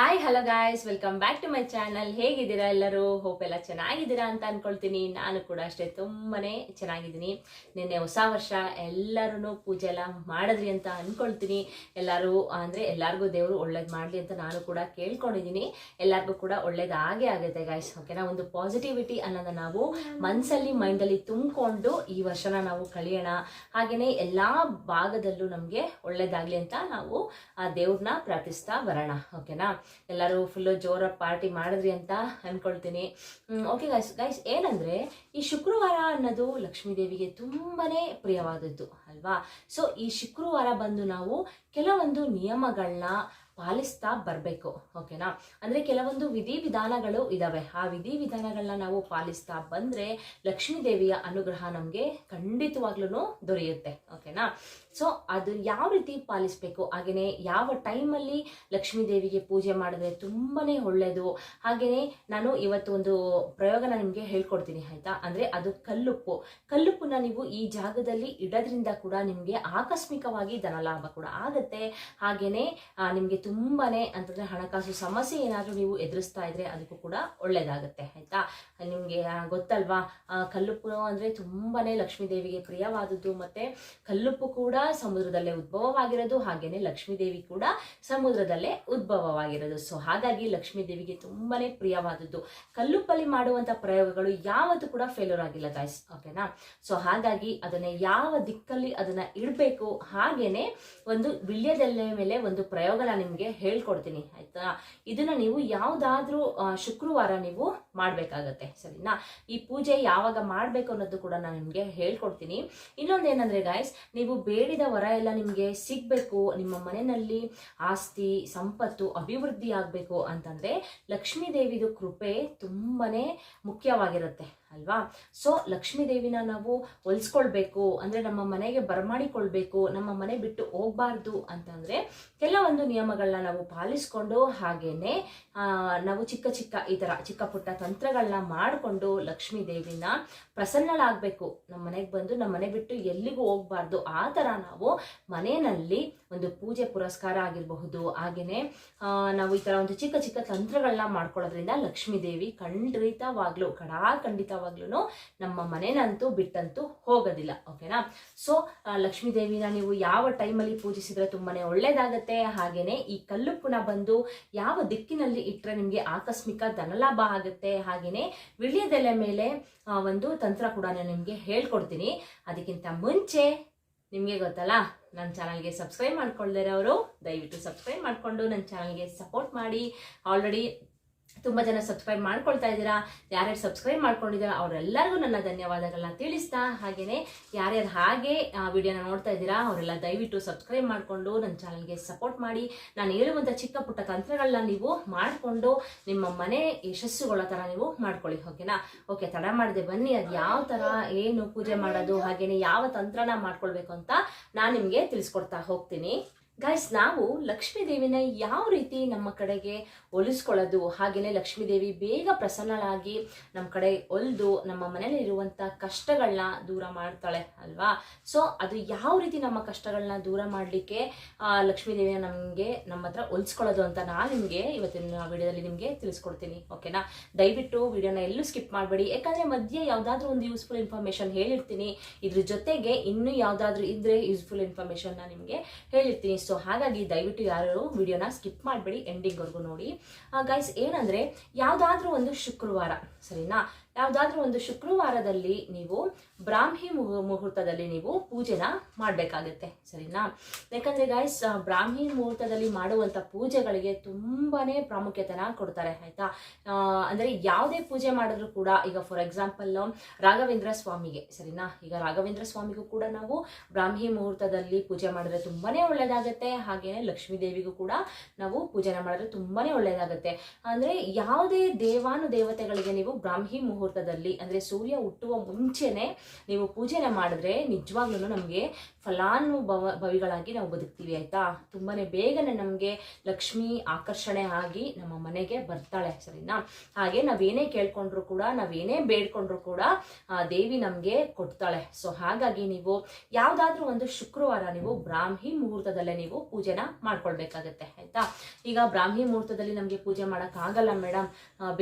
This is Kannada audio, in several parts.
Hi hello guys welcome back to my channel ಹೇಗಿದ್ದೀರಾ ಎಲ್ಲರೂ? ಹೋಪ್ ಎಲ್ಲ ಚೆನ್ನಾಗಿದ್ದೀರಾ ಅಂತ ಅನ್ಕೊಳ್ತೀನಿ. ನಾನು ಕೂಡ ಅಷ್ಟೇ ತುಂಬಾ ಚೆನ್ನಾಗಿದ್ದೀನಿ. ನಿನ್ನೆ ಹೊಸ ವರ್ಷ ಎಲ್ಲರೂ ಪೂಜೆ ಎಲ್ಲ ಮಾಡಿದ್ರಿ ಅಂತ ಅನ್ಕೊಳ್ತೀನಿ. ಎಲ್ಲರೂ, ಅಂದರೆ ಎಲ್ಲರಿಗೂ ದೇವರು ಒಳ್ಳೇದು ಮಾಡಲಿ ಅಂತ ನಾನು ಕೂಡ ಕೇಳ್ಕೊಂಡಿದ್ದೀನಿ. ಎಲ್ಲರಿಗೂ ಕೂಡ ಒಳ್ಳೇದಾಗೇ ಆಗುತ್ತೆ ಗಾಯ್ಸ್ ಓಕೆನಾ ಒಂದು ಪಾಸಿಟಿವಿಟಿ ಅನ್ನೋದನ್ನ ನಾವು ಮನಸ್ಸಲ್ಲಿ ಮೈಂಡಲ್ಲಿ ತುಂಬಿಕೊಂಡು ಈ ವರ್ಷನ ನಾವು ಕಳಿಯೋಣ. ಹಾಗೆಯೇ ಎಲ್ಲ ಭಾಗದಲ್ಲೂ ನಮಗೆ ಒಳ್ಳೇದಾಗಲಿ ಅಂತ ನಾವು ಆ ದೇವ್ರನ್ನ ಪ್ರಾರ್ಥಿಸ್ತಾ ಬರೋಣ. ಓಕೆನಾ ಎಲ್ಲರೂ ಫುಲ್ಲು ಜೋರಾಗಿ ಪಾರ್ಟಿ ಮಾಡಿದ್ರಿ ಅಂತ ಅಂದ್ಕೊಳ್ತೀನಿ ಓಕೆ ಗೈಸ್ ಗೈಸ್ ಏನಂದರೆ ಈ ಶುಕ್ರವಾರ ಅನ್ನೋದು ಲಕ್ಷ್ಮೀ ದೇವಿಗೆ ತುಂಬಾ ಪ್ರಿಯವಾದದ್ದು, ಅಲ್ವಾ? ಸೊ ಈ ಶುಕ್ರವಾರ ಬಂದು ನಾವು ಕೆಲವೊಂದು ನಿಯಮಗಳನ್ನ ಪಾಲಿಸ್ತಾ ಬರಬೇಕು ಓಕೆನಾ ಅಂದರೆ ಕೆಲವೊಂದು ವಿಧಿವಿಧಾನಗಳು ಇದ್ದಾವೆ ಆ ವಿಧಿವಿಧಾನಗಳನ್ನ ನಾವು ಪಾಲಿಸ್ತಾ ಬಂದರೆ ಲಕ್ಷ್ಮೀ ದೇವಿಯ ಅನುಗ್ರಹ ನಮಗೆ ಖಂಡಿತವಾಗ್ಲೂ ದೊರೆಯುತ್ತೆ ಓಕೆನಾ ಸೊ ಅದು ಯಾವ ರೀತಿ ಪಾಲಿಸಬೇಕು? ಹಾಗೆಯೇ ಯಾವ ಟೈಮಲ್ಲಿ ಲಕ್ಷ್ಮೀ ದೇವಿಗೆ ಪೂಜೆ ಮಾಡಿದ್ರೆ ತುಂಬಾ ಒಳ್ಳೆಯದು ಹಾಗೆಯೇ ನಾನು ಇವತ್ತು ಒಂದು ಪ್ರಯೋಗನ ನಿಮಗೆ ಹೇಳ್ಕೊಡ್ತೀನಿ, ಆಯಿತಾ? ಅಂದರೆ ಅದು ಕಲ್ಲುಪ್ಪು. ಕಲ್ಲುಪ್ಪನ್ನ ನೀವು ಈ ಜಾಗದಲ್ಲಿ ಇಡೋದ್ರಿಂದ ಕೂಡ ನಿಮಗೆ ಆಕಸ್ಮಿಕವಾಗಿ ಧನಲಾಭ ಕೂಡ ಆಗುತ್ತೆ. ಹಾಗೆಯೇ ನಿಮಗೆ ತುಂಬಾ ಅಂತಂದರೆ ಹಣಕಾಸು ಸಮಸ್ಯೆ ಏನಾದರೂ ನೀವು ಎದುರಿಸ್ತಾ ಇದ್ರೆ ಅದಕ್ಕೂ ಕೂಡ ಒಳ್ಳೆಯದಾಗುತ್ತೆ ಆಯಿತಾ? ನಿಮಗೆ ಗೊತ್ತಲ್ವಾ? ಕಲ್ಲುಪ್ಪು ಅಂದರೆ ತುಂಬಾ ಲಕ್ಷ್ಮೀ ದೇವಿಗೆ ಪ್ರಿಯವಾದದ್ದು. ಮತ್ತು ಕಲ್ಲುಪ್ಪು ಕೂಡ ಸಮುದ್ರದಲ್ಲೇ ಉದ್ಭವವಾಗಿರೋದು, ಹಾಗೇನೆ ಲಕ್ಷ್ಮೀ ದೇವಿ ಕೂಡ ಸಮುದ್ರದಲ್ಲೇ ಉದ್ಭವವಾಗಿರೋದು. ಸೊ ಹಾಗಾಗಿ ಲಕ್ಷ್ಮೀ ದೇವಿಗೆ ತುಂಬಾನೇ ಪ್ರಿಯವಾದದ್ದು. ಕಲ್ಲುಪ್ಪಲ್ಲಿ ಮಾಡುವಂತ ಪ್ರಯೋಗಗಳು ಯಾವತ್ತೂ ಕೂಡ ಫೇಲ್ಯೂರ್ ಆಗಿಲ್ಲ ಗಾಯ್ಸ್ ಓಕೆನಾ ಸೊ ಹಾಗಾಗಿ ಅದನ್ನ ಯಾವ ದಿಕ್ಕಲ್ಲಿ ಅದನ್ನ ಇಡಬೇಕು, ಹಾಗೇನೆ ಒಂದು ವಿಳ್ಯದೆಲೆ ಮೇಲೆ ಒಂದು ಪ್ರಯೋಗನ ನಿಮಗೆ ಹೇಳ್ಕೊಡ್ತೀನಿ, ಆಯ್ತಾ? ಇದನ್ನ ನೀವು ಯಾವ್ದಾದ್ರೂ ಶುಕ್ರವಾರ ನೀವು ಮಾಡ್ಬೇಕಾಗತ್ತೆ, ಸರಿನಾ? ಈ ಪೂಜೆ ಯಾವಾಗ ಮಾಡ್ಬೇಕು ಅನ್ನೋದು ಕೂಡ ನಾನು ನಿಮ್ಗೆ ಹೇಳ್ಕೊಡ್ತೀನಿ. ಇನ್ನೊಂದೇನಂದ್ರೆ ಗಾಯ್ಸ್ ನೀವು ಬೇಡಿದ ವರ ಎಲ್ಲ ನಿಮಗೆ ಸಿಗಬೇಕು. ನಿಮ್ಮ ಮನೆಯಲ್ಲಿ ಆಸ್ತಿ, ಸಂಪತ್ತು ಅಭಿವೃದ್ಧಿ ಆಗಬೇಕು ಅಂತಂದ್ರೆ ಲಕ್ಷ್ಮೀ ದೇವಿದು ಕೃಪೆ ತುಂಬಾ ಮುಖ್ಯವಾಗಿರುತ್ತೆ. ಅಲ್ವಾ? ಸೊ ಲಕ್ಷ್ಮೀ ದೇವಿನ ನಾವು ಹೊಲಿಸ್ಕೊಳ್ಬೇಕು, ಅಂದ್ರೆ ನಮ್ಮ ಮನೆಗೆ ಬರಮಾಡಿಕೊಳ್ಬೇಕು, ನಮ್ಮ ಮನೆ ಬಿಟ್ಟು ಹೋಗ್ಬಾರ್ದು ಅಂತಂದ್ರೆ ಕೆಲವೊಂದು ನಿಯಮಗಳನ್ನ ನಾವು ಪಾಲಿಸ್ಕೊಂಡು ಹಾಗೇನೆ ನಾವು ಚಿಕ್ಕ ಚಿಕ್ಕ ಈ ತರ ಚಿಕ್ಕ ಪುಟ್ಟ ತಂತ್ರಗಳನ್ನ ಮಾಡಿಕೊಂಡು ಲಕ್ಷ್ಮೀ ದೇವಿನ ಪ್ರಸನ್ನಳಾಗಬೇಕು. ನಮ್ಮ ಮನೆಗೆ ಬಂದು ನಮ್ಮ ಮನೆ ಬಿಟ್ಟು ಎಲ್ಲಿಗೂ ಹೋಗ್ಬಾರ್ದು. ಆ ಥರ ನಾವು ಮನೆಯಲ್ಲಿ ಒಂದು ಪೂಜೆ ಪುರಸ್ಕಾರ ಆಗಿರಬಹುದು, ಹಾಗೇನೆ ನಾವು ಈ ಥರ ಒಂದು ಚಿಕ್ಕ ಚಿಕ್ಕ ತಂತ್ರಗಳನ್ನ ಮಾಡ್ಕೊಳ್ಳೋದ್ರಿಂದ ಲಕ್ಷ್ಮೀದೇವಿ ದೇವಿ ಖಂಡಿತವಾಗ್ಲು ಕಡಾ ಖಂಡಿತವಾಗ್ಲೂ ನಮ್ಮ ಮನೆನಂತೂ ಬಿಟ್ಟಂತೂ ಹೋಗೋದಿಲ್ಲ, ಓಕೆನಾ? ಸೊ ಲಕ್ಷ್ಮೀ ದೇವಿನ ನೀವು ಯಾವ ಟೈಮಲ್ಲಿ ಪೂಜಿಸಿದ್ರೆ ತುಂಬಾನೇ ಒಳ್ಳೇದಾಗತ್ತೆ, ಹಾಗೇನೆ ಈ ಕಲ್ಲುಪ್ಪುನ ಬಂದು ಯಾವ ದಿಕ್ಕಿನಲ್ಲಿ ಇಟ್ಟರೆ ನಿಮಗೆ ಆಕಸ್ಮಿಕ ಧನಲಾಭ ಆಗುತ್ತೆ, ಹಾಗೇನೆ ವಿಳ್ಯದೆಲೆ ಮೇಲೆ ಒಂದು ತಂತ್ರ ಕೂಡ ನಾನು ನಿಮಗೆ ಹೇಳ್ಕೊಡ್ತೀನಿ. ಅದಕ್ಕಿಂತ ಮುಂಚೆ ನಿಮಗೆ ಗೊತ್ತಲ್ಲ ನನ್ನ ಚಾನಲ್ಗೆ ಸಬ್ಸ್ಕ್ರೈಬ್ ಮಾಡ್ಕೊಳ್ದಿರೋರು ದಯವಿಟ್ಟು ಸಬ್ಸ್ಕ್ರೈಬ್ ಮಾಡಿಕೊಂಡು ನನ್ನ ಚಾನಲ್ಗೆ ಸಪೋರ್ಟ್ ಮಾಡಿ. ಆಲ್ರೆಡಿ ತುಂಬ ಜನ ಸಬ್ಸ್ಕ್ರೈಬ್ ಮಾಡ್ಕೊಳ್ತಾ ಇದ್ದೀರಾ? ಯಾರ್ಯಾರು ಸಬ್ಸ್ಕ್ರೈಬ್ ಮಾಡ್ಕೊಂಡಿದ್ದೀರಾ? ಅವರೆಲ್ಲರಿಗೂ ನನ್ನ ಧನ್ಯವಾದಗಳನ್ನ ತಿಳಿಸ್ತಾ ಹಾಗೇನೆ ಯಾರ್ಯಾರು ಹಾಗೆ ವಿಡಿಯೋನ ನೋಡ್ತಾ ಇದ್ದೀರಾ, ಅವರೆಲ್ಲ ದಯವಿಟ್ಟು ಸಬ್ಸ್ಕ್ರೈಬ್ ಮಾಡಿಕೊಂಡು ನನ್ನ ಚಾನಲ್ಗೆ ಸಪೋರ್ಟ್ ಮಾಡಿ. ನಾನು ಹೇಳುವಂಥ ಚಿಕ್ಕ ಪುಟ್ಟ ತಂತ್ರಗಳನ್ನ ನೀವು ಮಾಡಿಕೊಂಡು ನಿಮ್ಮ ಮನೆ ಯಶಸ್ಸುಗಳ ಥರ ನೀವು ಮಾಡ್ಕೊಳ್ಳಿ ಓಕೆನಾ ಓಕೆ ತಡ ಮಾಡದೆ ಬನ್ನಿ. ಅದು ಯಾವ ಥರ ಏನು ಪೂಜೆ ಮಾಡೋದು, ಹಾಗೇನೆ ಯಾವ ತಂತ್ರನ ಮಾಡ್ಕೊಳ್ಬೇಕು ಅಂತ ನಾನು ನಿಮಗೆ ತಿಳಿಸ್ಕೊಡ್ತಾ ಹೋಗ್ತೀನಿ. ಗೈಸ್ ನಾವು ಲಕ್ಷ್ಮೀ ದೇವಿನ ಯಾವ ರೀತಿ ನಮ್ಮ ಕಡೆಗೆ ಒಲಿಸ್ಕೊಳ್ಳೋದು ಹಾಗೆಯೇ ಲಕ್ಷ್ಮೀ ದೇವಿ ಬೇಗ ಪ್ರಸನ್ನಳಾಗಿ ನಮ್ಮ ಕಡೆ ಒಲಿದು ನಮ್ಮ ಮನೇಲಿ ಇರುವಂಥ ಕಷ್ಟಗಳನ್ನ ದೂರ ಮಾಡ್ತಾಳೆ ಅಲ್ವಾ? ಸೊ ಅದು ಯಾವ ರೀತಿ ನಮ್ಮ ಕಷ್ಟಗಳನ್ನ ದೂರ ಮಾಡಲಿಕ್ಕೆ ಲಕ್ಷ್ಮೀ ದೇವಿನ ನಮಗೆ ನಮ್ಮ ಹತ್ರ ಒಲಿಸ್ಕೊಳ್ಳೋದು ಅಂತ ನಾನು ನಿಮಗೆ ಇವತ್ತಿನ ವಿಡಿಯೋದಲ್ಲಿ ನಿಮಗೆ ತಿಳಿಸ್ಕೊಡ್ತೀನಿ, ಓಕೆನಾ? ದಯವಿಟ್ಟು ವಿಡಿಯೋನ ಎಲ್ಲೂ ಸ್ಕಿಪ್ ಮಾಡಬೇಡಿ. ಯಾಕಂದರೆ ಮಧ್ಯೆ ಯಾವುದಾದ್ರೂ ಒಂದು ಯೂಸ್ಫುಲ್ ಇನ್ಫಾರ್ಮೇಷನ್ ಹೇಳಿರ್ತೀನಿ. ಇದ್ರ ಜೊತೆಗೆ ಇನ್ನೂ ಯಾವುದಾದ್ರೂ ಇದ್ದರೆ ಯೂಸ್ಫುಲ್ ಇನ್ಫಾರ್ಮೇಷನ್ನ ನಿಮಗೆ ಹೇಳಿರ್ತೀನಿ. ಸೊ ಹಾಗಾಗಿ ದಯವಿಟ್ಟು ಯಾರು ವಿಡಿಯೋನ ಸ್ಕಿಪ್ ಮಾಡಬೇಡಿ ಎಂಡಿಂಗ್ವರೆಗೂ ನೋಡಿ. ಗೈಸ್ ಏನಂದ್ರೆ, ಯಾವುದಾದ್ರೂ ಒಂದು ಶುಕ್ರವಾರ, ಸರಿನಾ? ಯಾವುದಾದ್ರೂ ಒಂದು ಶುಕ್ರವಾರದಲ್ಲಿ ನೀವು ಬ್ರಾಹ್ಮಿ ಮುಹು- ಮುಹೂರ್ತದಲ್ಲಿ ನೀವು ಪೂಜೆನ ಮಾಡಬೇಕಾಗುತ್ತೆ, ಸರಿನಾ? ಯಾಕಂದರೆ ಗೈಸ್ ಬ್ರಾಹ್ಮಿ ಮುಹೂರ್ತದಲ್ಲಿ ಮಾಡುವಂಥ ಪೂಜೆಗಳಿಗೆ ತುಂಬಾ ಪ್ರಾಮುಖ್ಯತೆನ ಕೊಡ್ತಾರೆ, ಆಯಿತಾ? ಅಂದರೆ ಅಂದ್ರೆ ಯಾವುದೇ ಪೂಜೆ ಮಾಡಿದ್ರು ಕೂಡ, ಈಗ ಫಾರ್ ಎಕ್ಸಾಂಪಲ್ ರಾಘವೇಂದ್ರ ಸ್ವಾಮಿಗೆ, ಸರಿನಾ? ಈಗ ರಾಘವೇಂದ್ರ ಸ್ವಾಮಿಗೂ ಕೂಡ ನಾವು ಬ್ರಾಹ್ಮಿ ಮುಹೂರ್ತದಲ್ಲಿ ಪೂಜೆ ಮಾಡಿದ್ರೆ ತುಂಬಾ ಒಳ್ಳೆಯದಾಗುತ್ತೆ ಹಾಗೆಯೇ ಲಕ್ಷ್ಮೀ ದೇವಿಗೂ ಕೂಡ ನಾವು ಪೂಜೆನ ಮಾಡಿದ್ರೆ ತುಂಬಾ ಒಳ್ಳೆಯದಾಗುತ್ತೆ ಅಂದರೆ ಯಾವುದೇ ದೇವಾನು ದೇವತೆಗಳಿಗೆ ನೀವು ಬ್ರಾಹ್ಮಿ ಮುಹೂರ್ತದಲ್ಲಿ ಅಂದರೆ ಸೂರ್ಯ ಹುಟ್ಟುವ ಮುಂಚೆನೇ ನೀವು ಪೂಜೆನ ಮಾಡಿದ್ರೆ ನಿಜವಾಗ್ಲೂ ನಮಗೆ ಫಲಾನುಭವ ಭವಿಗಳಾಗಿ ನಾವು ಬದುಕ್ತೀವಿ, ಆಯ್ತಾ? ತುಂಬಾನೇ ಬೇಗನೆ ನಮಗೆ ಲಕ್ಷ್ಮಿ ಆಕರ್ಷಣೆ ಆಗಿ ನಮ್ಮ ಮನೆಗೆ ಬರ್ತಾಳೆ, ಸರಿನಾ? ಹಾಗೆ ನಾವೇನೇ ಕೇಳ್ಕೊಂಡ್ರು ಕೂಡ, ನಾವೇನೇ ಬೇಡ್ಕೊಂಡ್ರು ಕೂಡ, ಆ ದೇವಿ ನಮಗೆ ಕೊಡ್ತಾಳೆ. ಸೊ ಹಾಗಾಗಿ ನೀವು ಯಾವುದಾದ್ರೂ ಒಂದು ಶುಕ್ರವಾರ ನೀವು ಬ್ರಾಹ್ಮಿ ಮುಹೂರ್ತದಲ್ಲೇ ನೀವು ಪೂಜೆನ ಮಾಡ್ಕೊಳ್ಬೇಕಾಗತ್ತೆ, ಆಯ್ತಾ? ಈಗ ಬ್ರಾಹ್ಮಿ ಮುಹೂರ್ತದಲ್ಲಿ ನಮಗೆ ಪೂಜೆ ಮಾಡೋಕ್ಕಾಗಲ್ಲ ಮೇಡಮ್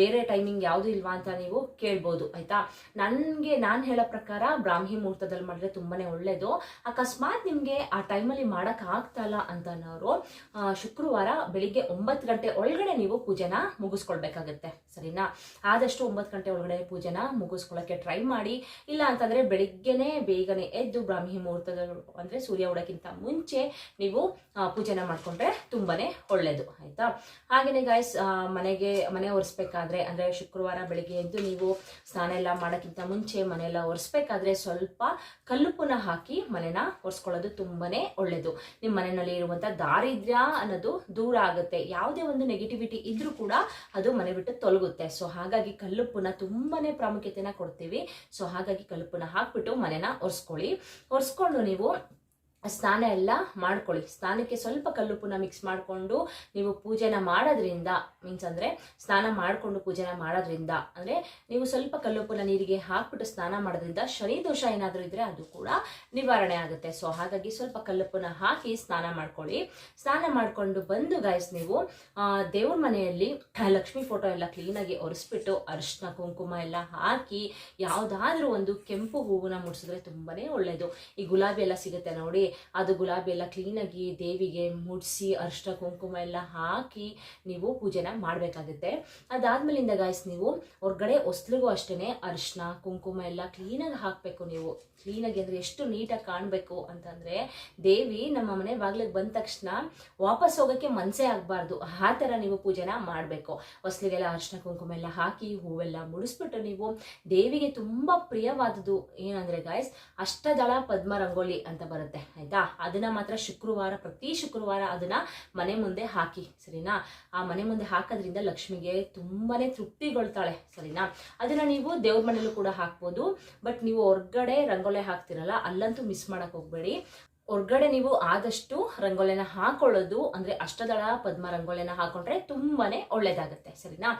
ಬೇರೆ ಟೈಮಿಂಗ್ ಯಾವುದು ಇಲ್ವಾ ಅಂತ ನೀವು ಕೇಳ್ಬೋದು, ಆಯ್ತಾ? ನನಗೆ ನಾನು ಹೇಳೋ ಪ್ರಕಾರ ಬ್ರಾಹ್ಮಿ ಮುಹೂರ್ತದಲ್ಲಿ ಮಾಡಿದ್ರೆ ತುಂಬಾನೇ ಒಳ್ಳೇದು. ಅಕಸ್ಮಾತ್ ನಿಮಗೆ ಆ ಟೈಮಲ್ಲಿ ಮಾಡಕ್ ಆಗ್ತಾ ಇಲ್ಲ ಅಂತ ಅನ್ನೋರು ಶುಕ್ರವಾರ ಬೆಳಿಗ್ಗೆ ಒಂಬತ್ತು ಗಂಟೆ ಒಳಗಡೆ ನೀವು ಪೂಜೆನ ಮುಗಿಸ್ಕೊಳ್ಬೇಕಾಗತ್ತೆ. ಸರಿನಾ? ಆದಷ್ಟು ಒಂಬತ್ತು ಗಂಟೆ ಒಳಗಡೆ ಪೂಜೆನ ಮುಗಿಸ್ಕೊಳ್ಳೋಕೆ ಟ್ರೈ ಮಾಡಿ. ಇಲ್ಲ ಅಂತಂದ್ರೆ ಬೆಳಿಗ್ಗೆನೆ ಬೇಗನೆ ಎದ್ದು ಬ್ರಾಹ್ಮಿ ಮುಹೂರ್ತದ ಅಂದ್ರೆ ಸೂರ್ಯ ಉಡಕ್ಕಿಂತ ಮುಂಚೆ ನೀವು ಪೂಜೆನ ಮಾಡ್ಕೊಂಡ್ರೆ ತುಂಬಾನೇ ಒಳ್ಳೇದು. ಆಯ್ತಾ? ಹಾಗೇನೆ ಗಾಯ್ಸ್ ಮನೆಗೆ, ಮನೆ ಒರೆಸ್ಬೇಕಾದ್ರೆ ಅಂದ್ರೆ ಶುಕ್ರವಾರ ಬೆಳಿಗ್ಗೆ ಎದ್ದು ನೀವು ಸ್ನಾನ ಎಲ್ಲ ಮಾಡೋಕ್ಕಿಂತ ಮುಂಚೆ ಮನೆಯೆಲ್ಲ ಒರೆಸ್ಬೇಕಾದ್ರೆ ಸ್ವಲ್ಪ ಕಲ್ಲುಪುನ ಹಾಕಿ ಮನೆನ ಒರೆಸ್ಕೊಳ್ಳೋದು ತುಂಬಾನೇ ಒಳ್ಳೇದು. ನಿಮ್ಮ ಮನೆಯಲ್ಲಿ ಇರುವಂತ ದಾರಿದ್ರ್ಯ ಅನ್ನೋದು ದೂರ ಆಗುತ್ತೆ. ಯಾವುದೇ ಒಂದು ನೆಗೆಟಿವಿಟಿ ಇದ್ರೂ ಕೂಡ ಅದು ಮನೆ ಬಿಟ್ಟು ತೊಲಗುತ್ತೆ. ಸೊ ಹಾಗಾಗಿ ಕಲ್ಲುಪ್ಪನ್ನ ತುಂಬಾನೇ ಪ್ರಾಮುಖ್ಯತೆನ ಕೊಡ್ತೀವಿ. ಸೊ ಹಾಗಾಗಿ ಕಲ್ಲುಪ್ಪನ್ನ ಹಾಕ್ಬಿಟ್ಟು ಮನೆನ ಒರೆಸ್ಕೊಳ್ಳಿ. ಒರೆಸ್ಕೊಂಡು ನೀವು ಸ್ನಾನ ಎಲ್ಲ ಮಾಡ್ಕೊಳ್ಳಿ. ಸ್ನಾನಕ್ಕೆ ಸ್ವಲ್ಪ ಕಲ್ಲುಪ್ಪನ್ನ ಮಿಕ್ಸ್ ಮಾಡಿಕೊಂಡು ನೀವು ಪೂಜೆನ ಮಾಡೋದ್ರಿಂದ ಮೀನ್ಸ್ ಅಂದರೆ ಸ್ನಾನ ಮಾಡಿಕೊಂಡು ಪೂಜೆನ ಮಾಡೋದ್ರಿಂದ, ಅಂದರೆ ನೀವು ಸ್ವಲ್ಪ ಕಲ್ಲುಪ್ಪನ್ನ ನೀರಿಗೆ ಹಾಕ್ಬಿಟ್ಟು ಸ್ನಾನ ಮಾಡೋದ್ರಿಂದ ಶನಿ ದೋಷ ಏನಾದರೂ ಇದ್ದರೆ ಅದು ಕೂಡ ನಿವಾರಣೆ ಆಗುತ್ತೆ. ಸೊ ಹಾಗಾಗಿ ಸ್ವಲ್ಪ ಕಲ್ಲುಪ್ಪನ್ನ ಹಾಕಿ ಸ್ನಾನ ಮಾಡ್ಕೊಳ್ಳಿ. ಸ್ನಾನ ಮಾಡಿಕೊಂಡು ಬಂದು ಗಾಯಸ್ ನೀವು ದೇವ್ರ ಮನೆಯಲ್ಲಿ ಲಕ್ಷ್ಮಿ ಫೋಟೋ ಎಲ್ಲ ಕ್ಲೀನಾಗಿ ಒರೆಸ್ಬಿಟ್ಟು ಅರಿಶಿನ, ಕುಂಕುಮ ಎಲ್ಲ ಹಾಕಿ, ಯಾವುದಾದ್ರೂ ಒಂದು ಕೆಂಪು ಹೂವನ್ನ ಮುಡಿಸಿದ್ರೆ ತುಂಬಾ ಒಳ್ಳೆಯದು ಈ ಗುಲಾಬಿ ಎಲ್ಲ ಸಿಗುತ್ತೆ ನೋಡಿ ಅದು ಗುಲಾಬಿ ಎಲ್ಲ ಕ್ಲೀನಾಗಿ ದೇವಿಗೆ ಮುಡಿಸಿ ಅರಿಶಿನ ಕುಂಕುಮ ಎಲ್ಲ ಹಾಕಿ ನೀವು ಪೂಜೆನ ಮಾಡಬೇಕಾಗುತ್ತೆ. ಅದಾದ್ಮೇಲಿಂದ ಗಾಯ್ಸ್ ನೀವು ಹೊರ್ಗಡೆ ಹೊಸ್ಲಿಗೂ ಅಷ್ಟೇ ಅರಿಶಿನ ಕುಂಕುಮ ಎಲ್ಲ ಕ್ಲೀನಾಗಿ ಹಾಕಬೇಕು ನೀವು. ಕ್ಲೀನಾಗಿ ಅಂದರೆ ಎಷ್ಟು ನೀಟಾಗಿ ಕಾಣಬೇಕು ಅಂತಂದರೆ ದೇವಿ ನಮ್ಮ ಮನೆ ಬಾಗಿಲಿಗೆ ಬಂದ ತಕ್ಷಣ ವಾಪಸ್ ಹೋಗೋಕ್ಕೆ ಮನಸ್ಸೇ ಆಗಬಾರ್ದು. ಆ ಥರ ನೀವು ಪೂಜೆನ ಮಾಡಬೇಕು. ಹೊಸ್ಲಿಗೆಲ್ಲ ಅರ್ಶಿನ ಕುಂಕುಮ ಎಲ್ಲ ಹಾಕಿ ಹೂವೆಲ್ಲ ಮುಡಿಸ್ಬಿಟ್ಟು ನೀವು ದೇವಿಗೆ ತುಂಬ ಪ್ರಿಯವಾದದ್ದು ಏನಂದರೆ ಗಾಯ್ಸ್ ಅಷ್ಟದಳ ಪದ್ಮ ರಂಗೋಲಿ ಅಂತ ಬರುತ್ತೆ. ಆಯ್ತಾ? ಅದನ್ನ ಮಾತ್ರ ಶುಕ್ರವಾರ, ಪ್ರತಿ ಶುಕ್ರವಾರ ಅದನ್ನ ಮನೆ ಮುಂದೆ ಹಾಕಿ, ಸರಿನಾ? ಆ ಮನೆ ಮುಂದೆ ಹಾಕೋದ್ರಿಂದ ಲಕ್ಷ್ಮಿಗೆ ತುಂಬಾನೇ ತೃಪ್ತಿಗೊಳ್ತಾಳೆ, ಸರಿನಾ? ಅದನ್ನ ನೀವು ದೇವ್ರ ಮನೇಲೂ ಕೂಡ ಹಾಕ್ಬೋದು, ಬಟ್ ನೀವು ಹೊರ್ಗಡೆ ರಂಗೋಲೆ ಹಾಕ್ತಿರಲ್ಲ, ಅಲ್ಲಂತೂ ಮಿಸ್ ಮಾಡಕ್ ಹೋಗ್ಬೇಡಿ. ಹೊರ್ಗಡೆ ನೀವು ಆದಷ್ಟು ರಂಗೋಲಿನ ಹಾಕೊಳ್ಳೋದು, ಅಂದ್ರೆ ಅಷ್ಟದಳ ಪದ್ಮ ರಂಗೋಲಿನ ಹಾಕೊಂಡ್ರೆ ತುಂಬಾನೇ ಒಳ್ಳೇದಾಗುತ್ತೆ, ಸರಿನಾ?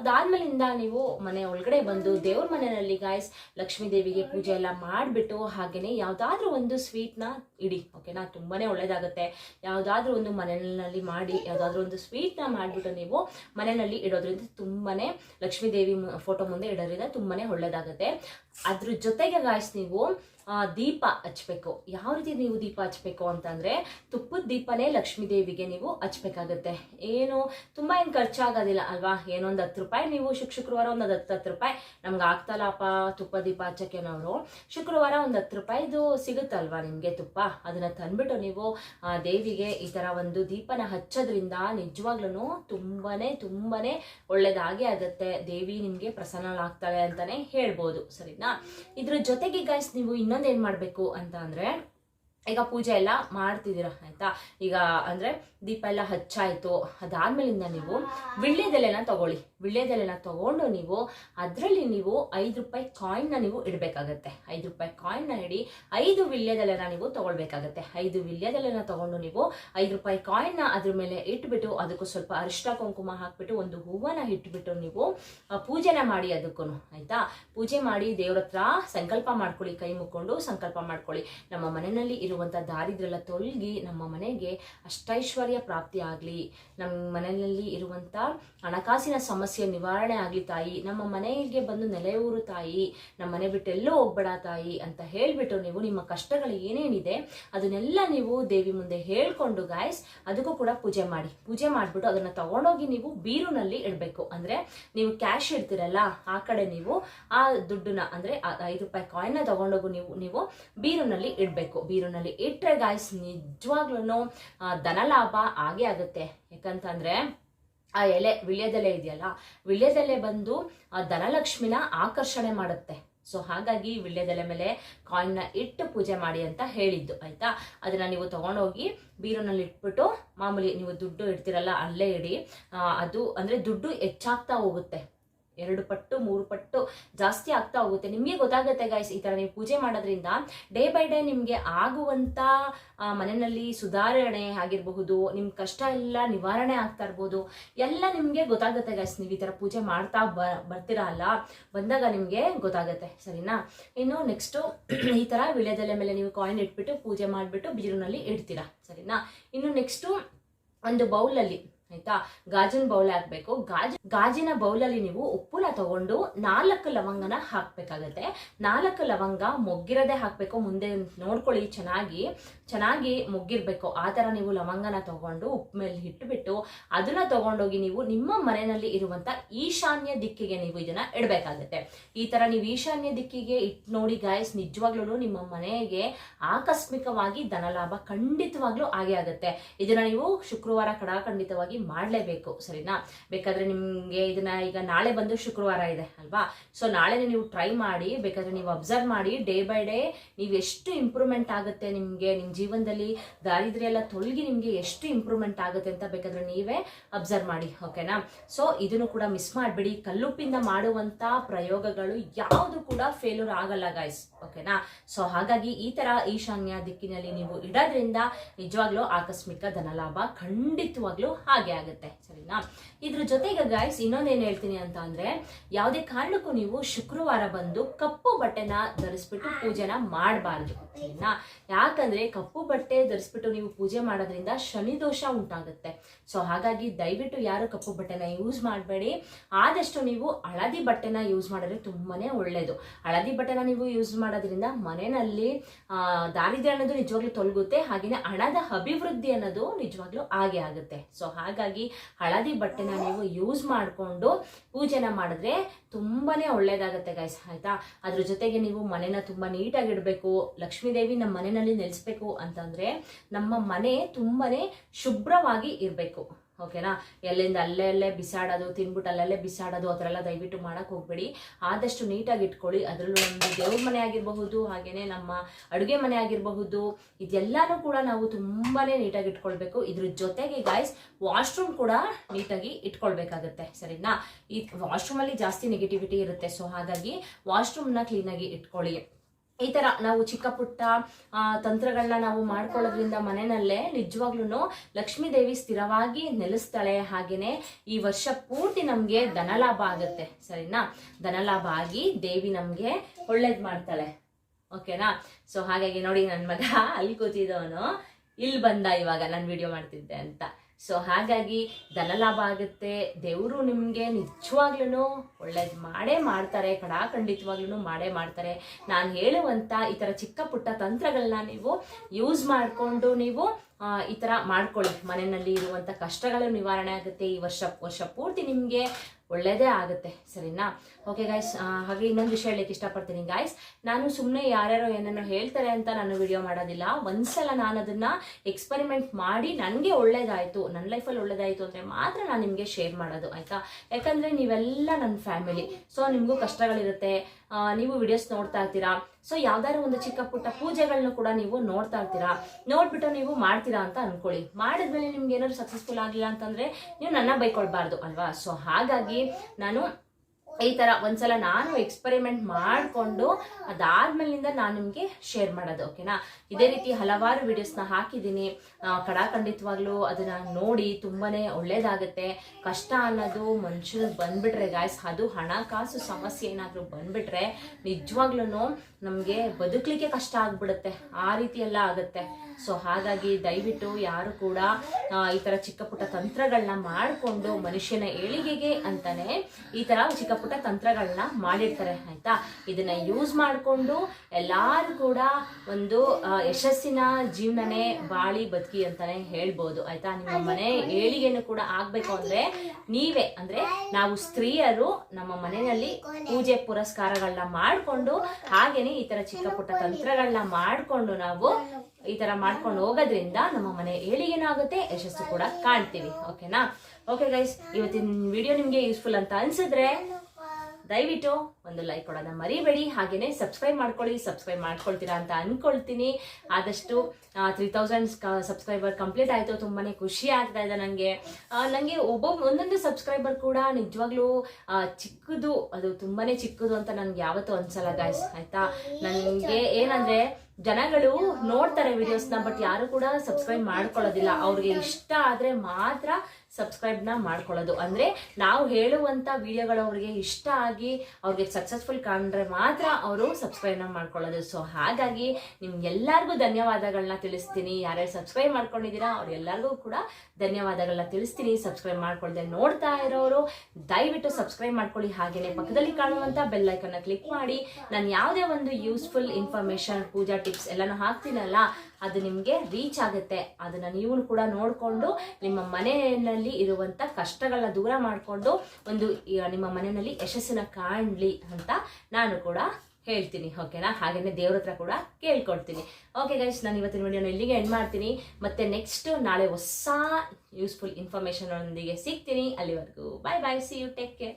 ಅದಾದ್ಮೇಲಿಂದ ನೀವು ಮನೆ ಒಳಗಡೆ ಬಂದು ದೇವ್ರ ಮನೆಯಲ್ಲಿ ಗಾಯ್ಸ್ ಲಕ್ಷ್ಮೀ ದೇವಿಗೆ ಪೂಜೆ ಎಲ್ಲ ಮಾಡಿಬಿಟ್ಟು ಹಾಗೇನೆ ಯಾವ್ದಾದ್ರು ಒಂದು ಸ್ವೀಟ್ನ ಇಡಿ ಓಕೆನಾ ತುಂಬಾನೇ ಒಳ್ಳೇದಾಗುತ್ತೆ. ಯಾವ್ದಾದ್ರು ಒಂದು ಮನೆಯಲ್ಲಿ ಮಾಡಿ, ಯಾವ್ದಾದ್ರು ಒಂದು ಸ್ವೀಟ್ನ ಮಾಡಿಬಿಟ್ಟು ನೀವು ಮನೆಯಲ್ಲಿ ಇಡೋದ್ರಿಂದ ತುಂಬಾನೇ ಲಕ್ಷ್ಮೀ ದೇವಿ ಫೋಟೋ ಮುಂದೆ ಇಡೋದ್ರಿಂದ ತುಂಬಾನೇ ಒಳ್ಳೇದಾಗುತ್ತೆ. ಅದ್ರ ಜೊತೆಗೆ ಗಾಯ್ಸ್ ನೀವು ದೀಪ ಹಚ್ಬೇಕು. ಯಾವ ರೀತಿ ನೀವು ದೀಪ ಹಚ್ಬೇಕು ಅಂತಂದ್ರೆ ತುಪ್ಪದ ದೀಪನೇ ಲಕ್ಷ್ಮೀ ದೇವಿಗೆ ನೀವು ಹಚ್ಬೇಕಾಗತ್ತೆ. ಏನು? ತುಂಬಾ ಏನು ಖರ್ಚಾಗೋದಿಲ್ಲ ಅಲ್ವಾ? ಏನೊಂದು ಹತ್ತು ರೂಪಾಯಿ ನೀವು ಶುಕ್ ಶುಕ್ರವಾರ ಒಂದು ಹತ್ತು ಹತ್ತು ರೂಪಾಯಿ ನಮ್ಗೆ ಆಗ್ತಲ್ಲಪ್ಪ ತುಪ್ಪ ದೀಪ ಹಚ್ಚಕ್ಕೆ ನಾವು. ಶುಕ್ರವಾರ ಒಂದು ಹತ್ತು ರೂಪಾಯಿದು ಸಿಗುತ್ತಲ್ವಾ ನಿಮಗೆ ತುಪ್ಪ? ಅದನ್ನ ತಂದ್ಬಿಟ್ಟು ನೀವು ಆ, ದೇವಿಗೆ ಈ ತರ ಒಂದು ದೀಪನ ಹಚ್ಚೋದ್ರಿಂದ ನಿಜವಾಗ್ಲೂ ತುಂಬಾನೇ ತುಂಬಾನೇ ಒಳ್ಳೇದಾಗೆ ಆಗುತ್ತೆ. ದೇವಿ ನಿಮ್ಗೆ ಪ್ರಸನ್ನಳಾಗ್ತಾಳೆ ಅಂತಾನೆ ಹೇಳ್ಬೋದು. ಸರಿನಾ? ಇದ್ರ ಜೊತೆಗೆ ಗೈಸ್ ನೀವು ಇನ್ನೊಂದು ಏನ್ ಮಾಡ್ಬೇಕು ಅಂತ ಅಂದ್ರೆ ಈಗ ಪೂಜೆ ಎಲ್ಲ ಮಾಡ್ತಿದ್ದೀರ, ಆಯ್ತಾ? ಈಗ ಅಂದ್ರೆ ದೀಪ ಎಲ್ಲ ಹಚ್ಚಾಯ್ತು. ಅದಾದ್ಮೇಲಿಂದ ನೀವು ವಿಳ್ಯದೆಲೆನ ತಗೊಳ್ಳಿ. ವಿಳ್ಯದೆಲೆನ ತಗೊಂಡು ನೀವು ಅದರಲ್ಲಿ ನೀವು ಐದು ರೂಪಾಯಿ ಕಾಯಿನ್ನ ನೀವು ಇಡಬೇಕಾಗತ್ತೆ. ಐದು ರೂಪಾಯಿ ಕಾಯಿನ್ನ ಇಡಿ ಐದು ವಿಳ್ಯದೆಲೆನ ನೀವು ತಗೊಳ್ಬೇಕಾಗತ್ತೆ. ಐದು ವಿಳ್ಯದೆಲೆನ ತಗೊಂಡು ನೀವು ಐದು ರೂಪಾಯಿ ಕಾಯಿನ್ನ ಅದ್ರ ಮೇಲೆ ಇಟ್ಬಿಟ್ಟು ಅದಕ್ಕೂ ಸ್ವಲ್ಪ ಅರಿಶಿನ ಕುಂಕುಮ ಹಾಕ್ಬಿಟ್ಟು ಒಂದು ಹೂವನ್ನ ಇಟ್ಬಿಟ್ಟು ನೀವು ಪೂಜೆನ ಮಾಡಿ ಅದಕ್ಕೂ ಆಯ್ತಾ? ಪೂಜೆ ಮಾಡಿ ದೇವ್ರ ಹತ್ರ ಸಂಕಲ್ಪ ಮಾಡ್ಕೊಳ್ಳಿ, ಕೈ ಮುಕ್ಕೊಂಡು ಸಂಕಲ್ಪ ಮಾಡ್ಕೊಳ್ಳಿ. ನಮ್ಮ ಮನೆಯಲ್ಲಿ ಇರುವಂತ ದಾರಿದ್ರೆಲ್ಲ ತೊಲಗಿ ನಮ್ಮ ಮನೆಗೆ ಅಷ್ಟೈಶ್ವರ್ಯ ಪ್ರಾಪ್ತಿ ಆಗಲಿ. ನಮ್ಮ ಮನೆಯಲ್ಲಿ ಇರುವಂಥ ಹಣಕಾಸಿನ ಸಮಸ್ಯೆ ನಿವಾರಣೆ ಆಗಲಿ ತಾಯಿ. ನಮ್ಮ ಮನೆಗೆ ಬಂದು ನೆಲೆಯೂರು ತಾಯಿ. ನಮ್ಮ ಮನೆ ಬಿಟ್ಟು ಎಲ್ಲೋ ಹೋಗ್ಬೇಡ ತಾಯಿ ಅಂತ ಹೇಳಿಬಿಟ್ಟು ನೀವು ನಿಮ್ಮ ಕಷ್ಟಗಳು ಏನೇನಿದೆ ಅದನ್ನೆಲ್ಲ ನೀವು ದೇವಿ ಮುಂದೆ ಹೇಳ್ಕೊಂಡು ಗಾಯ್ಸ್ ಅದಕ್ಕೂ ಕೂಡ ಪೂಜೆ ಮಾಡಿ. ಪೂಜೆ ಮಾಡಿಬಿಟ್ಟು ಅದನ್ನು ತಗೊಂಡೋಗಿ ನೀವು ಬೀರುನಲ್ಲಿ ಇಡಬೇಕು. ಅಂದರೆ ನೀವು ಕ್ಯಾಶ್ ಇಡ್ತೀರಲ್ಲ, ಆ ಕಡೆ ನೀವು ಆ ದುಡ್ಡನ್ನ, ಅಂದರೆ ಐದು ರೂಪಾಯಿ ಕಾಯಿನ್ನ ತಗೊಂಡೋಗು ನೀವು ನೀವು ಬೀರುನಲ್ಲಿ ಇಡಬೇಕು. ಬೀರುನಲ್ಲಿ ಇಟ್ರೆ ಗಾಯ್ಸ್ ನಿಜವಾಗ್ಲೂ ಧನ ಲಾಭ ಆಗೇ ಆಗುತ್ತೆ. ಯಾಕಂತಂದ್ರೆ, ಆ ಎಲೆ ವಿಳ್ಯದೆಲೆ ಇದೆಯಲ್ಲ, ವಿಳ್ಯದೆಲೆ ಬಂದು, ಆ ಧನಲಕ್ಷ್ಮಿನ ಆಕರ್ಷಣೆ ಮಾಡುತ್ತೆ. ಸೊ ಹಾಗಾಗಿ ವಿಳ್ಯದೆಲೆ ಮೇಲೆ ಕಾಯಿನ್ನ ಇಟ್ಟು ಪೂಜೆ ಮಾಡಿ ಅಂತ ಹೇಳಿದ್ದು, ಆಯ್ತಾ? ಅದನ್ನ ನೀವು ತಗೊಂಡೋಗಿ ಬೀರುನಲ್ಲಿ ಇಟ್ಬಿಟ್ಟು, ಮಾಮೂಲಿ ನೀವು ದುಡ್ಡು ಇಡ್ತಿರಲ್ಲ, ಅಲ್ಲೇ ಇಡಿ. ಅದು ಅಂದ್ರೆ ದುಡ್ಡು ಹೆಚ್ಚಾಗ್ತಾ ಹೋಗುತ್ತೆ. ಎರಡು ಪಟ್ಟು, ಮೂರು ಪಟ್ಟು ಜಾಸ್ತಿ ಆಗ್ತಾ ಹೋಗುತ್ತೆ. ನಿಮಗೆ ಗೊತ್ತಾಗುತ್ತೆ ಗಾಯ್ಸ್ ಈ ಥರ ನೀವು ಪೂಜೆ ಮಾಡೋದ್ರಿಂದ ಡೇ ಬೈ ಡೇ ನಿಮಗೆ ಆಗುವಂಥ ಮನೆಯಲ್ಲಿ ಸುಧಾರಣೆ ಆಗಿರಬಹುದು ನಿಮ್ಮ ಕಷ್ಟ ಎಲ್ಲ ನಿವಾರಣೆ ಆಗ್ತಾ ಇರ್ಬೋದು. ಎಲ್ಲ ನಿಮಗೆ ಗೊತ್ತಾಗುತ್ತೆ ಗಾಯ್ಸ್ ನೀವು ಈ ಥರ ಪೂಜೆ ಮಾಡ್ತಾ ಬ, ಬರ್ತೀರಾ ಅಲ್ಲ? ಬಂದಾಗ ನಿಮಗೆ ಗೊತ್ತಾಗುತ್ತೆ, ಸರಿನಾ? ಇನ್ನು ನೆಕ್ಸ್ಟು ಈ ಥರ ವಿಳೆದೆಲೆ ಮೇಲೆ ನೀವು ಕಾಯಿನ್ ಇಟ್ಬಿಟ್ಟು ಪೂಜೆ ಮಾಡಿಬಿಟ್ಟು ಬೀರುನಲ್ಲಿ ಇಡ್ತೀರಾ, ಸರಿನಾ? ಇನ್ನು ನೆಕ್ಸ್ಟು ಒಂದು ಬೌಲಲ್ಲಿ ಆಯ್ತಾ? ಗಾಜಿನ ಬೌಲ್ ಹಾಕ್ಬೇಕು. ಗಾಜ ಗಾಜಿನ ಬೌಲಲ್ಲಿ ನೀವು ಉಪ್ಪುನ ತಗೊಂಡು ನಾಲ್ಕು ಲವಂಗನ ಹಾಕ್ಬೇಕಾಗತ್ತೆ. ನಾಲ್ಕು ಲವಂಗ ಮೊಗ್ಗಿರದೆ ಹಾಕ್ಬೇಕು. ಮುಂದೆ ನೋಡ್ಕೊಳ್ಳಿ ಚೆನ್ನಾಗಿ. ಚೆನ್ನಾಗಿ ಮುಗ್ಗಿರ್ಬೇಕು. ಆ ಥರ ನೀವು ಲವಂಗನ ತಗೊಂಡು ಉಪ್ಪು ಮೇಲೆ ಇಟ್ಬಿಟ್ಟು ಅದನ್ನ ತಗೊಂಡೋಗಿ ನೀವು ನಿಮ್ಮ ಮನೆಯಲ್ಲಿ ಇರುವಂತ ಈಶಾನ್ಯ ದಿಕ್ಕಿಗೆ ನೀವು ಇದನ್ನ ಇಡಬೇಕಾಗುತ್ತೆ. ಈ ತರ ನೀವು ಈಶಾನ್ಯ ದಿಕ್ಕಿಗೆ ಇಟ್ ನೋಡಿ ಗಾಯಸ್ ನಿಜವಾಗ್ಲೂ ನಿಮ್ಮ ಮನೆಗೆ ಆಕಸ್ಮಿಕವಾಗಿ ಧನಲಾಭ ಖಂಡಿತವಾಗ್ಲೂ ಆಗೇ ಆಗುತ್ತೆ. ಇದನ್ನ ನೀವು ಶುಕ್ರವಾರ ಕಡಾಖಂಡಿತವಾಗಿ ಮಾಡಲೇಬೇಕು, ಸರಿನಾ? ಬೇಕಾದ್ರೆ ನಿಮ್ಗೆ ಇದನ್ನ ಈಗ ನಾಳೆ ಬಂದು ಶುಕ್ರವಾರ ಇದೆ, ಅಲ್ವಾ? ಸೊ ನಾಳೆ ನೀವು ಟ್ರೈ ಮಾಡಿ, ಬೇಕಾದ್ರೆ ನೀವು ಅಬ್ಸರ್ವ್ ಮಾಡಿ ಡೇ ಬೈ ಡೇ ನೀವು ಎಷ್ಟು ಇಂಪ್ರೂವ್ಮೆಂಟ್ ಆಗುತ್ತೆ ನಿಮ್ಗೆ, ನಿಮ್ ಜೀವನದಲ್ಲಿ ದಾರಿದ್ರ್ಯ ಎಲ್ಲ ತೊಲಗಿ ನಿಮಗೆ ಎಷ್ಟು ಇಂಪ್ರೂವ್ಮೆಂಟ್ ಆಗುತ್ತೆ ಅಂತ ಬೇಕಾದ್ರೆ ನೀವೇ ಅಬ್ಸರ್ವ್ ಮಾಡಿ ಓಕೆನಾ ಸೊ ಇದನ್ನು ಕೂಡ ಮಿಸ್ ಮಾಡಬೇಡಿ. ಕಲ್ಲುಪ್ಪಿಂದ ಮಾಡುವಂತ ಪ್ರಯೋಗಗಳು ಯಾವುದು ಕೂಡ ಫೇಲ್ಯೂರ್ ಆಗಲ್ಲ ಗಾಯ್ಸ್ ಓಕೆನಾ ಸೊ ಹಾಗಾಗಿ ಈ ತರ ಈಶಾನ್ಯ ದಿಕ್ಕಿನಲ್ಲಿ ನೀವು ಇಡೋದ್ರಿಂದ ನಿಜವಾಗ್ಲೂ ಆಕಸ್ಮಿಕ ಧನಲಾಭ ಖಂಡಿತವಾಗ್ಲೂ ಹಾಗೆ ಆಗುತ್ತೆ. ಸರಿನಾ? ಇದ್ರ ಜೊತೆಗೆ ಗಾಯ್ಸ್ ಇನ್ನೊಂದೇನ್ ಹೇಳ್ತೀನಿ ಅಂತ ಅಂದ್ರೆ ಯಾವುದೇ ಕಾರಣಕ್ಕೂ ನೀವು ಶುಕ್ರವಾರ ಬಂದು ಕಪ್ಪು ಬಟ್ಟೆನ ಧರಿಸ್ಬಿಟ್ಟು ಪೂಜೆನ ಮಾಡಬಾರ್ದು. ಸರಿನಾ ಯಾಕಂದ್ರೆ ಕಪ್ಪು ಬಟ್ಟೆ ಧರಿಸ್ಬಿಟ್ಟು ನೀವು ಪೂಜೆ ಮಾಡೋದ್ರಿಂದ ಶನಿ ದೋಷ ಉಂಟಾಗುತ್ತೆ. ಸೊ ಹಾಗಾಗಿ ದಯವಿಟ್ಟು ಯಾರು ಕಪ್ಪು ಬಟ್ಟೆನ ಯೂಸ್ ಮಾಡಬೇಡಿ. ಆದಷ್ಟು ನೀವು ಹಳದಿ ಬಟ್ಟೆನ ಯೂಸ್ ಮಾಡಿದ್ರೆ ತುಂಬಾನೇ ಒಳ್ಳೇದು. ಹಳದಿ ಬಟ್ಟೆನ ನೀವು ಯೂಸ್ ಮಾಡೋದ್ರಿಂದ ಮನೆಯಲ್ಲಿ ದಾರಿದ್ರ್ಯ ಅನ್ನೋದು ನಿಜವಾಗ್ಲೂ ತೊಲಗುತ್ತೆ. ಹಾಗೆಯೇ ಹಣದ ಅಭಿವೃದ್ಧಿ ಅನ್ನೋದು ನಿಜವಾಗ್ಲೂ ಹಾಗೆ ಆಗುತ್ತೆ. ಸೊ ಹಾಗಾಗಿ ಹಳದಿ ಬಟ್ಟೆನ ನೀವು ಯೂಸ್ ಮಾಡಿಕೊಂಡು ಪೂಜೆನ ಮಾಡಿದ್ರೆ ತುಂಬಾನೇ ಒಳ್ಳೇದಾಗುತ್ತೆ ಗೈಸ್ ಆಯ್ತಾ? ಅದ್ರ ಜೊತೆಗೆ ನೀವು ಮನೆನ ತುಂಬಾ ನೀಟಾಗಿ ಇಡಬೇಕು ಲಕ್ಷ್ಮೀ ದೇವಿ ನಮ್ಮ ಮನೆಯಲ್ಲಿ ನೆಲೆಸ್ಬೇಕು ಅಂತಂದ್ರೆ ನಮ್ಮ ಮನೆ ತುಂಬಾ ಶುಭ್ರವಾಗಿ ಇರಬೇಕು. ಓಕೆನಾ? ಎಲ್ಲಿಂದ ಅಲ್ಲೇ ಬಿಸಾಡೋದು, ತಿನ್ಬಿಟ್ಟು ಅಲ್ಲಲ್ಲೇ ಬಿಸಾಡೋದು, ಆ ಥರ ಎಲ್ಲ ದಯವಿಟ್ಟು ಮಾಡೋಕೆ ಹೋಗ್ಬೇಡಿ. ಆದಷ್ಟು ನೀಟಾಗಿ ಇಟ್ಕೊಳ್ಳಿ. ಅದರಲ್ಲೂ ನಮ್ಮದು ದೇವ್ರ ಮನೆ ಆಗಿರಬಹುದು ಹಾಗೆಯೇ ನಮ್ಮ ಅಡುಗೆ ಮನೆ ಆಗಿರಬಹುದು. ಇದೆಲ್ಲನೂ ಕೂಡ ನಾವು ತುಂಬಾನೇ ನೀಟಾಗಿ ಇಟ್ಕೊಳ್ಬೇಕು. ಇದ್ರ ಜೊತೆಗೆ ಗಾಯ್ಸ್ ವಾಶ್ರೂಮ್ ಕೂಡ ನೀಟಾಗಿ ಇಟ್ಕೊಳ್ಬೇಕಾಗುತ್ತೆ. ಸರಿನಾ? ಈ ವಾಶ್ರೂಮಲ್ಲಿ ಜಾಸ್ತಿ ನೆಗೆಟಿವಿಟಿ ಇರುತ್ತೆ. ಸೊ ಹಾಗಾಗಿ ವಾಶ್ರೂಮ್ನ ಕ್ಲೀನಾಗಿ ಇಟ್ಕೊಳ್ಳಿ. ಈ ತರ ನಾವು ಚಿಕ್ಕ ಪುಟ್ಟ ತಂತ್ರಗಳನ್ನ ನಾವು ಮಾಡ್ಕೊಳ್ಳೋದ್ರಿಂದ ಮನೆಯಲ್ಲೇ ನಿಜವಾಗ್ಲೂ ಲಕ್ಷ್ಮೀ ದೇವಿ ಸ್ಥಿರವಾಗಿ ನೆಲೆಸ್ತಾಳೆ ಹಾಗೇನೆ ಈ ವರ್ಷ ಪೂರ್ತಿ ನಮ್ಗೆ ಧನಲಾಭ ಆಗುತ್ತೆ, ಸರಿನಾ? ಧನಲಾಭ ಆಗಿ ದೇವಿ ನಮ್ಗೆ ಒಳ್ಳೇದ್ ಮಾಡ್ತಾಳೆ. ಓಕೆನಾ? ಸೊ ಹಾಗಾಗಿ ನೋಡಿ ನನ್ನ ಮಗ ಅಲ್ಲಿ ಕೂತಿದ್ದವನು ಇಲ್ಲಿ ಬಂದ ಇವಾಗ, ನಾನು ವಿಡಿಯೋ ಮಾಡ್ತಿದ್ದೆ ಅಂತ. ಸೊ ಹಾಗಾಗಿ ಧನಲಾಭ ಆಗುತ್ತೆ. ದೇವರು ನಿಮಗೆ ನಿಜವಾಗ್ಲೂ ಒಳ್ಳೇದು ಮಾಡೇ ಮಾಡ್ತಾರೆ. ಕಡಾಖಂಡಿತವಾಗ್ಲೂ ಮಾಡೇ ಮಾಡ್ತಾರೆ. ನಾನು ಹೇಳುವಂತ ಈ ತರ ಚಿಕ್ಕ ಪುಟ್ಟ ತಂತ್ರಗಳನ್ನ ನೀವು ಯೂಸ್ ಮಾಡಿಕೊಂಡು ನೀವು ಈ ತರ ಮಾಡ್ಕೊಳ್ಳಿ. ಮನೆಯಲ್ಲಿ ಇರುವಂತ ಕಷ್ಟಗಳು ನಿವಾರಣೆ ಆಗುತ್ತೆ. ಈ ವರ್ಷ ವರ್ಷ ಪೂರ್ತಿ ನಿಮ್ಗೆ ಒಳ್ಳೇದೇ ಆಗುತ್ತೆ. ಸರಿನಾ? ಓಕೆ ಗಾಯ್ಸ್ ಹಾಗೆ ಇನ್ನೊಂದು ವಿಷಯ ಹೇಳಲಿಕ್ಕೆ ಇಷ್ಟಪಡ್ತೀನಿ ಗಾಯ್ಸ್ ನಾನು ಸುಮ್ಮನೆ ಯಾರ್ಯಾರೋ ಏನೇನೋ ಹೇಳ್ತಾರೆ ಅಂತ ನಾನು ವಿಡಿಯೋ ಮಾಡೋದಿಲ್ಲ. ಒಂದ್ಸಲ ನಾನು ಅದನ್ನ ಎಕ್ಸ್ಪೆರಿಮೆಂಟ್ ಮಾಡಿ ನನಗೆ ಒಳ್ಳೇದಾಯ್ತು. ನನ್ನ ಲೈಫಲ್ಲಿ ಒಳ್ಳೇದಾಯ್ತು ಅಂದ್ರೆ ಮಾತ್ರ ನಾನು ನಿಮಗೆ ಶೇರ್ ಮಾಡೋದು, ಆಯ್ತಾ? ಯಾಕಂದ್ರೆ ನೀವೆಲ್ಲ ನನ್ನ ಫ್ಯಾಮಿಲಿ ಸೊ ನಿಮಗೂ ಕಷ್ಟಗಳಿರುತ್ತೆ. ನೀವು ವಿಡಿಯೋಸ್ ನೋಡ್ತಾ ಇರ್ತೀರಾ? ಸೊ ಯಾವ್ದಾದ್ರು ಒಂದು ಚಿಕ್ಕ ಪುಟ್ಟ ಪೂಜೆಗಳನ್ನ ಕೂಡ ನೀವು ನೋಡ್ತಾ ಇರ್ತೀರಾ? ನೋಡ್ಬಿಟ್ಟು ನೀವು ಮಾಡ್ತೀರಾ ಅಂತ ಅನ್ಕೊಳ್ಳಿ. ಮಾಡಿದ್ಮೇಲೆ ನಿಮ್ಗೆ ಏನಾದ್ರು ಸಕ್ಸಸ್ಫುಲ್ ಆಗಿಲ್ಲ ಅಂತಂದ್ರೆ ನೀವು ನನ್ನ ಬೈಕೊಳ್ಬಾರ್ದು, ಅಲ್ವಾ? ಸೊ ಹಾಗಾಗಿ ನಾನು ಈ ತರ ಒಂದ್ಸಲ ನಾನು ಎಕ್ಸ್ಪೆರಿಮೆಂಟ್ ಮಾಡಿಕೊಂಡು ಅದಾದ್ಮೇಲಿಂದ ನಾನು ನಿಮಗೆ ಶೇರ್ ಮಾಡೋದು ಓಕೆನಾ ಇದೇ ರೀತಿ ಹಲವಾರು ವಿಡಿಯೋಸ್ನ ಹಾಕಿದ್ದೀನಿ. ಕಡಾಖಂಡಿತವಾಗ್ಲೂ ಅದನ್ನ ನೋಡಿ ತುಂಬಾನೇ ಒಳ್ಳೇದಾಗುತ್ತೆ. ಕಷ್ಟ ಅನ್ನೋದು ಮನುಷ್ಯನಿಗೆ ಬಂದ್ಬಿಟ್ರೆ ಗಾಯ್ಸ್ ಅದು ಹಣಕಾಸು ಸಮಸ್ಯೆ ಏನಾದರೂ ಬಂದ್ಬಿಟ್ರೆ ನಿಜವಾಗ್ಲೂ ನಮಗೆ ಬದುಕಲಿಕ್ಕೆ ಕಷ್ಟ ಆಗ್ಬಿಡುತ್ತೆ, ಆ ರೀತಿ ಎಲ್ಲ ಆಗುತ್ತೆ. ಸೊ ಹಾಗಾಗಿ ದಯವಿಟ್ಟು ಯಾರು ಕೂಡ ಈ ತರ ಚಿಕ್ಕ ಪುಟ್ಟ ತಂತ್ರಗಳನ್ನ ಮಾಡಿಕೊಂಡು ಮನುಷ್ಯನ ಏಳಿಗೆಗೆ ಅಂತಾನೆ ಈ ತರ ಚಿಕ್ಕ ಪುಟ್ಟ ತಂತ್ರಗಳನ್ನ ಮಾಡಿರ್ತಾರೆ, ಆಯಿತಾ? ಇದನ್ನ ಯೂಸ್ ಮಾಡಿಕೊಂಡು ಎಲ್ಲರೂ ಕೂಡ ಒಂದು ಯಶಸ್ಸಿನ ಜೀವನನೇ ಬಾಳಿ ಬದುಕಿ ಅಂತಾನೆ ಹೇಳ್ಬೋದು, ಆಯಿತಾ? ನಿಮ್ಮ ಮನೆ ಏಳಿಗೆನೂ ಕೂಡ ಆಗಬೇಕು ಅಂದ್ರೆ ನೀವೇ, ಅಂದ್ರೆ ನಾವು ಸ್ತ್ರೀಯರು ನಮ್ಮ ಮನೆಯಲ್ಲಿ ಪೂಜೆ ಪುರಸ್ಕಾರಗಳನ್ನ ಮಾಡಿಕೊಂಡು ಹಾಗೇನೆ ಈ ತರ ಚಿಕ್ಕ ಪುಟ್ಟ ತಂತ್ರಗಳನ್ನ ಮಾಡ್ಕೊಂಡು ನಾವು ಈ ತರ ಮಾಡ್ಕೊಂಡು ಹೋಗೋದ್ರಿಂದ ನಮ್ಮ ಮನೆ ಏಳಿಗೆನಾಗುತ್ತೆ ಯಶಸ್ಸು ಕೂಡ ಕಾಣ್ತೀವಿ. ಓಕೆನಾ? ಓಕೆ ಗೈಸ್ ಇವತ್ತಿನ ವಿಡಿಯೋ ನಿಮ್ಗೆ ಯೂಸ್ಫುಲ್ ಅಂತ ಅನ್ಸಿದ್ರೆ ದಯವಿಟ್ಟು ಒಂದು ಲೈಕ್ ಕೊಡೋಣ ಮರಿಬೇಡಿ. ಹಾಗೇನೆ ಸಬ್ಸ್ಕ್ರೈಬ್ ಮಾಡ್ಕೊಳ್ಳಿ ಸಬ್ಸ್ಕ್ರೈಬ್ ಮಾಡ್ಕೊಳ್ತೀರಾ ಅಂತ ಅನ್ಕೊಳ್ತೀನಿ. ಆದಷ್ಟು ತ್ರೀ ತೌಸಂಡ್ ಸಬ್ಸ್ಕ್ರೈಬರ್ ಕಂಪ್ಲೀಟ್ ಆಯಿತು. ತುಂಬಾ ಖುಷಿ ಆಗ್ತಾ ಇದೆ ನನಗೆ ನನಗೆ ಒಬ್ಬ, ಒಂದೊಂದು ಸಬ್ಸ್ಕ್ರೈಬರ್ ಕೂಡ ನಿಜವಾಗ್ಲೂ ಚಿಕ್ಕದು, ಅದು ತುಂಬಾನೇ ಚಿಕ್ಕದು ಅಂತ ನನ್ಗೆ ಯಾವತ್ತೂ ಅನ್ಸಲ್ಲ ಗಾಯ್ಸ್ ಆಯ್ತಾ? ನನಗೆ ಏನಂದ್ರೆ ಜನಗಳು ನೋಡ್ತಾರೆ ವಿಡಿಯೋಸ್ನ ಬಟ್ ಯಾರು ಕೂಡ ಸಬ್ಸ್ಕ್ರೈಬ್ ಮಾಡ್ಕೊಳ್ಳೋದಿಲ್ಲ. ಅವ್ರಿಗೆ ಇಷ್ಟ ಆದರೆ ಮಾತ್ರ ಸಬ್ಸ್ಕ್ರೈಬ್ನ ಮಾಡ್ಕೊಳ್ಳೋದು. ಅಂದರೆ ನಾವು ಹೇಳುವಂಥ ವಿಡಿಯೋಗಳು ಅವ್ರಿಗೆ ಇಷ್ಟ ಆಗಿ ಅವ್ರಿಗೆ ಸಕ್ಸಸ್ಫುಲ್ ಕಂಡ್ರೆ ಮಾತ್ರ ಅವರು ಸಬ್ಸ್ಕ್ರೈಬ್ನ ಮಾಡ್ಕೊಳ್ಳೋದು. ಸೊ ಹಾಗಾಗಿ ನಿಮ್ಗೆಲ್ಲರಿಗೂ ಧನ್ಯವಾದಗಳನ್ನ ತಿಳಿಸ್ತೀನಿ. ಯಾರ್ಯಾರು ಸಬ್ಸ್ಕ್ರೈಬ್ ಮಾಡ್ಕೊಂಡಿದ್ದೀರಾ ಅವ್ರಿಗೆಲ್ಲರಿಗೂ ಕೂಡ ಧನ್ಯವಾದಗಳನ್ನ ತಿಳಿಸ್ತೀನಿ. ಸಬ್ಸ್ಕ್ರೈಬ್ ಮಾಡ್ಕೊಳ್ಳದೆ ನೋಡ್ತಾ ಇರೋರು, ದಯವಿಟ್ಟು ಸಬ್ಸ್ಕ್ರೈಬ್ ಮಾಡ್ಕೊಳ್ಳಿ. ಹಾಗೆಯೇ ಪಕ್ಕದಲ್ಲಿ ಕಾಣುವಂಥ ಬೆಲ್ ಐಕನ್ನ ಕ್ಲಿಕ್ ಮಾಡಿ. ನಾನು ಯಾವುದೇ ಒಂದು ಯೂಸ್ಫುಲ್ ಇನ್ಫಾರ್ಮೇಷನ್ ಪೂಜಾ ಟಿಪ್ಸ್ ಎಲ್ಲಾನು ಹಾಕ್ತೀನಲ್ಲ, ಅದು ನಿಮಗೆ ರೀಚ್ ಆಗುತ್ತೆ. ಅದನ್ನ ನೀವು ಕೂಡ ನೋಡಿಕೊಂಡು, ನಿಮ್ಮ ಮನೆಯಲ್ಲಿ ಇರುವಂತ ಕಷ್ಟಗಳನ್ನ ದೂರ ಮಾಡಿಕೊಂಡು, ಒಂದು ನಿಮ್ಮ ಮನೆಯಲ್ಲಿ ಯಶಸ್ಸನ್ನ ಕಾಣಲಿ ಅಂತ ನಾನು ಕೂಡ ಹೇಳ್ತೀನಿ ಓಕೆನಾ ಹಾಗೇನೆ ದೇವ್ರ ಹತ್ರ ಕೂಡ ಕೇಳ್ಕೊಳ್ತೀನಿ. ಓಕೆ ಗೈಸ್ ನಾನು ಇವತ್ತಿನ ವಿಡಿಯೋನ ಇಲ್ಲಿಗೆ ಎಂಡ್ ಮಾಡ್ತೀನಿ. ಮತ್ತೆ ನೆಕ್ಸ್ಟ್ ನಾಳೆ ಹೊಸ ಯೂಸ್ಫುಲ್ ಇನ್ಫಾರ್ಮೇಶನ್ ಒಂದಿಗೆ ಸಿಗ್ತೀನಿ. ಅಲ್ಲಿವರೆಗೂ bye bye see you take care